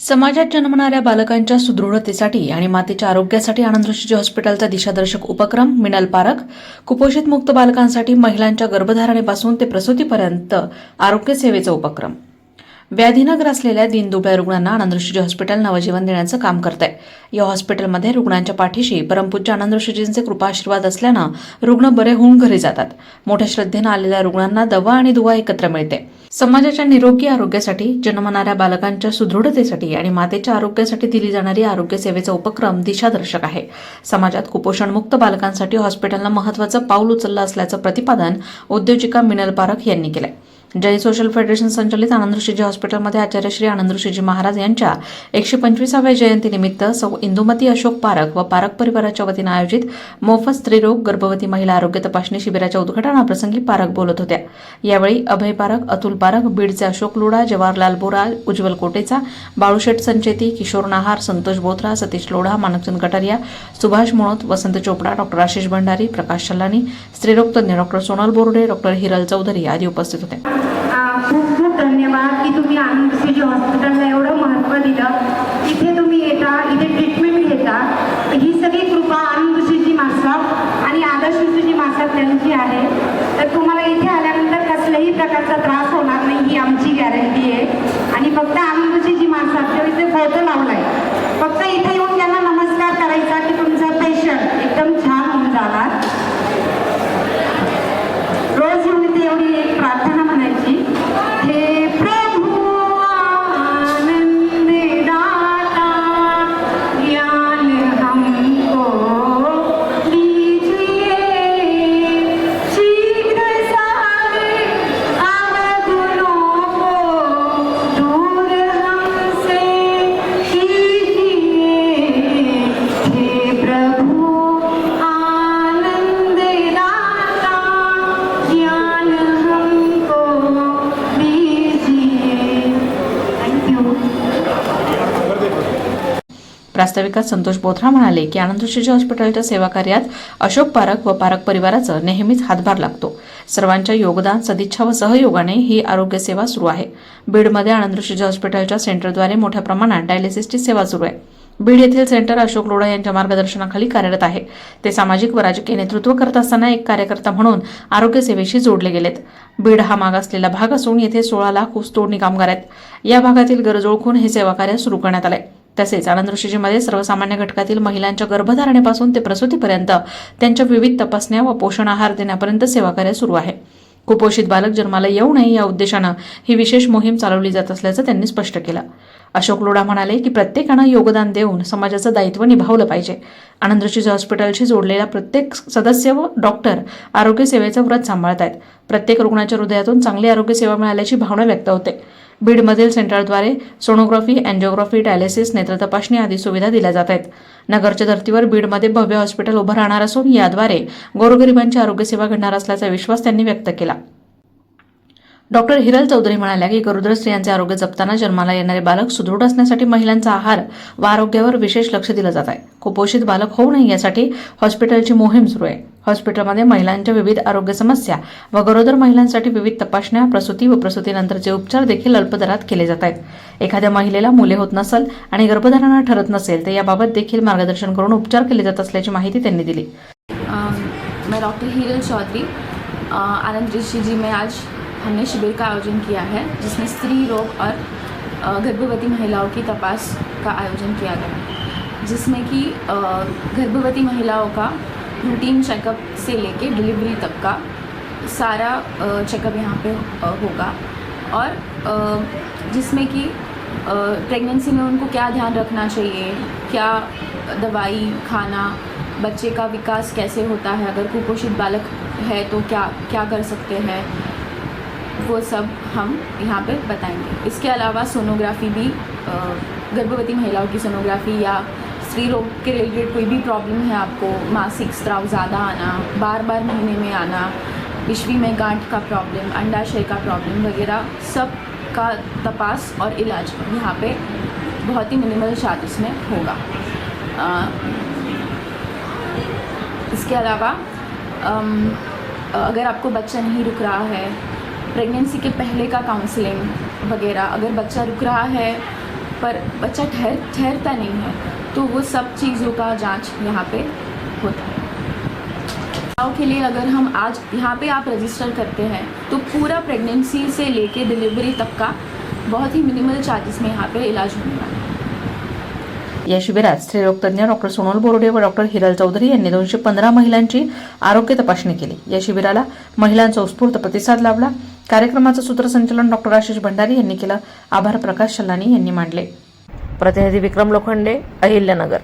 समाजात जन्मणाऱ्या बालकांच्या सुदृढतेसाठी आणि मातेच्या आरोग्यासाठी आनंद ऋषीजी हॉस्पिटलचा दिशादर्शक उपक्रम मिनल पारख कुपोषित मुक्त बालकांसाठी महिलांच्या गर्भधारणेपासून ते प्रसूतीपर्यंत आरोग्य सेवेचा उपक्रम. व्याधीनं ग्रासलेल्या दिनदुबळ्या रुग्णांना आनंदऋषीजी हॉस्पिटल नवजीवन देण्याचं काम करत आहे या हॉस्पिटलमध्ये रुग्णांच्या पाठीशी परमपूज्य आनंदऋषीजींचे कृपा आशीर्वाद असल्यानं रुग्ण बरे होऊन घरी जातात. मोठ्या श्रद्धेनं आलेल्या रुग्णांना दवा आणि दुवा एकत्र मिळते. समाजाच्या निरोगी आरोग्यासाठी जन्मणाऱ्या बालकांच्या सुदृढतेसाठी आणि मातेच्या आरोग्यासाठी दिली जाणारी आरोग्य सेवेचा उपक्रम दिशादर्शक आहे. समाजात कुपोषणमुक्त बालकांसाठी हॉस्पिटलनं महत्वाचं पाऊल उचललं असल्याचं प्रतिपादन उद्योजिका मिनल पारख यांनी केलंय. जय सोशल फेडरेशन संचलित आनंद ऋषीजी हॉस्पिटलमध्ये आचार्य श्री आनंद ऋषीजी महाराज यांच्या एकशे पंचवीसाव्या जयंतीनिमित्त सौ इंदुमती अशोक पारख व पारख परिवाराच्या वतीनं आयोजित मोफत स्त्रीरोग गर्भवती महिला आरोग्य तपासणी शिबिराच्या उद्घाटनाप्रसंगी पारख बोलत होत्या. यावेळी अभय पारख अतुल पारख बीडचे अशोक लुडा जवाहरलाल बोरा उज्ज्वल कोटेचा बाळूशेठ संचेती किशोर नाहार संतोष बोथरा सतीश लोढा मानकचंद कटारिया सुभाष मोणत वसंत चोपडा डॉक्टर आशिष भंडारी प्रकाश सल्लानी स्त्रीरोग तज्ज्ञ डॉक्टर सोनल बोर्डे डॉक्टर हिरल चौधरी आदी उपस्थित होते. खूप खूप धन्यवाद की तुम्ही आनंद जी हॉस्पिटलला एवढं महत्त्व दिलं. इथे तुम्ही येता इथे ट्रीटमेंट घेता. ही सगळी कृपा आनंद सिटी मासाब आणि आदर्श जी मासाब त्यांची आहे. तर तुम्हाला इथे आल्यानंतर कसल्याही प्रकारचा त्रास होणार नाही ही आमची गॅरंटी आहे. आणि फक्त आनंद सिटी मासाबच्या इथे फोटो लावलाय. फक्त इथे येऊन त्यांना प्रास्ताविकात संतोष बोथरा म्हणाले की आनंद हॉस्पिटलच्या सेवा कार्यात अशोक पारख व पारख परिवाराचं नेहमीच हातभार लागतो. सर्वांच्या योगदान सदिच्छा व सहयोगाने ही आरोग्य सेवा सुरू आहे. बीडमध्ये आनंद हॉस्पिटलच्या सेंटरद्वारे मोठ्या प्रमाणात डायलिसिसची सेवा सुरू आहे. बीड येथील सेंटर अशोक लोढा यांच्या मार्गदर्शनाखाली कार्यरत आहे. ते सामाजिक व राजकीय नेतृत्व करत असताना एक कार्यकर्ता म्हणून आरोग्य सेवेशी जोडले गेलेत. बीड हा मागासलेला भाग असून येथे सोळा लाख ऊसतोडणी कामगार आहेत. या भागातील गरज ओळखून हे सेवा कार्य सुरू करण्यात आले तसेच आनंद ऋषीजीमध्ये सर्वसामान्य घटकातील महिलांच्या गर्भधारणेपासून ते प्रसूतीपर्यंत त्यांच्या विविध तपासण्या व पोषण आहार देण्यापर्यंत सेवाकार्य सुरू आहे. कुपोषित बालक जन्माला येऊ नये या उद्देशानं ही विशेष मोहीम चालवली जात असल्याचं त्यांनी स्पष्ट केलं. अशोक लोढा म्हणाले की प्रत्येकानं योगदान देऊन समाजाचं दायित्व निभावलं पाहिजे. आनंदशीज हॉस्पिटलशी जोडलेला प्रत्येक सदस्य व डॉक्टर आरोग्य सेवेचं व्रत सांभाळत आहेत प्रत्येक रुग्णाच्या हृदयातून चांगली आरोग्य सेवा मिळाल्याची भावना व्यक्त होते. बीडमधील सेंटरद्वारे सोनोग्राफी अँजिओग्राफी डायलिसिस नेत्र तपासणी आदी सुविधा दिल्या जात आहेत. नगरच्या धर्तीवर बीडमध्ये भव्य हॉस्पिटल उभं राहणार असून याद्वारे गोरगरिबांची आरोग्यसेवा घडणार असल्याचा विश्वास त्यांनी व्यक्त केला. डॉक्टर हिरल चौधरी म्हणाल्या की गरोदर स्त्रियांचे आरोग्य जपताना जन्माला येणारे बालक सुदृढ असण्यासाठी महिलांचा आहार व आरोग्यावर विशेष लक्ष दिलं जात आहे. कुपोषित बालक होऊ नये यासाठी हॉस्पिटलची मोहीम सुरू आहे. हॉस्पिटलमध्ये महिलांच्या विविध आरोग्य समस्या व गरोदर महिलांसाठी विविध तपासण्या प्रसूती व प्रसूतीनंतरचे उपचार देखील अल्प दरात केले जात आहेत. एखाद्या महिलेला मुले होत नसल आणि गर्भधारणा ठरत नसेल तर याबाबत देखील मार्गदर्शन करून उपचार केले जात असल्याची माहिती त्यांनी दिली. मैं डॉक्टर हीरल चौधरी आनंद ऋषि जी में आज हमने शिविर का आयोजन किया है, जिसमें स्त्री रोग और गर्भवती महिलाओं की तपास का आयोजन किया गया। जिसमें कि गर्भवती महिलाओं का रूटीन चेकअप से लेके डिलीवरी तक का सारा चेकअप यहाँ पे होगा। और जिसमें कि प्रेगनेंसी में उनको क्या ध्यान रखना चाहिए, क्या दवाई, खाना, बच्चे का विकास कैसे होता है, अगर कुपोषित बालक है तो क्या क्या कर सकते हैं वो सब हम यहाँ पे बताएँगे। इसके अलावा सोनोग्राफी भी गर्भवती महिलाओं की सोनोग्राफी या स्त्री रोग के रिलेटेड कोई भी प्रॉब्लम है आपको मासिक स्त्राव ज़्यादा आना बार बार महीने में आना विश्वी में गांठ का प्रॉब्लम अंडाशय का प्रॉब्लम वगैरह सब का तपास और इलाज यहाँ पे बहुत ही मिनिमल चार्जेस में होगा। अ, इसके अलावा अगर आपको बच्चा नहीं रुक रहा है प्रेगनेंसी के पहले का काउंसलिंग वगैरह, अगर बच्चा रुक रहा है, पर बच्चा ठहर, ठहरता नहीं है तो वो सब चीज़ों का जाँच यहाँ पे होता है। महिलाओं के लिए अगर हम आज यहाँ पे आप रजिस्टर करते हैं तो पूरा प्रेगनेंसी से लेके डिलीवरी तक का बहुत ही मिनिमल चार्जेस में यहाँ पे इलाज होने वाला है। शिबिरात स्त्रीरोग तज्ञ डॉक्टर सोनल बोरडे व डॉक्टर हिरल चौधरी यांनी दोनशे पंधरा महिलांची आरोग्य तपासणी केली. या शिबिराला महिलांचा उत्स्फूर्त प्रतिसाद लाभला. कार्यक्रमाचं सूत्रसंचालन डॉक्टर आशिष भंडारी यांनी केलं. आभार प्रकाश शलानी यांनी मांडले. प्रतिनिधी विक्रम लोखंडे अहिल्यानगर.